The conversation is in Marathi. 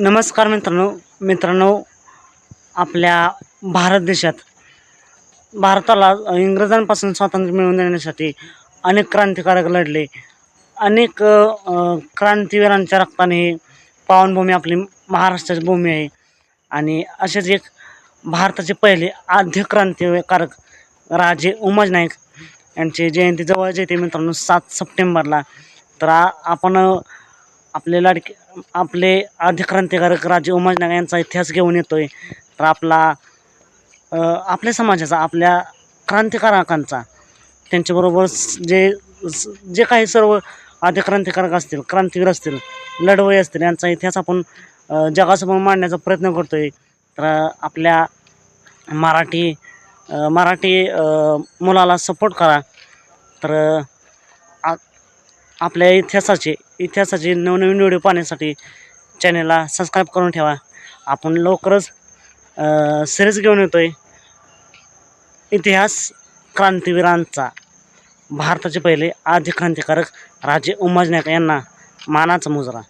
नमस्कार मित्रांनो मित्रांनो आपल्या भारत देशात भारताला इंग्रजांपासून स्वातंत्र्य मिळवून देण्यासाठी अनेक क्रांतिकारक लढले अनेक अ, क्रांतिवीरांच्या रक्ताने ही पावनभूमी आपली महाराष्ट्राची भूमी आहे आणि असेच एक भारताचे पहिले आद्य क्रांतिकारक राजे उमाज नाईक यांची जयंती जवळच येते मित्रांनो सात सप्टेंबरला. तर आपण आपले लाडके आपले आद्य क्रांतिकारक राजे उमाज यांचा इतिहास घेऊन येतो आहे तर आपला आपल्या समाजाचा आपल्या क्रांतिकारकांचा त्यांच्याबरोबर जे जे काही सर्व आद्य क्रांतिकारक असतील क्रांतीवीर असतील लढवई असतील यांचा इतिहास आपण जगासमोर मांडण्याचा प्रयत्न करतो आहे तर आपल्या मराठी मराठी मुलाला सपोर्ट करा. तर आपल्या इतिहासाचे इतिहासाचे नवनवीन व्हिडिओ पाहण्यासाठी चॅनलला सबस्क्राईब करून ठेवा. आपण लवकरच सिरीज घेऊन येतोय. इतिहास क्रांतिवीरांचा. भारताचे पहिले आद्य क्रांतिकारक राजे उमाजनायक यांना मानाचा मुजरा.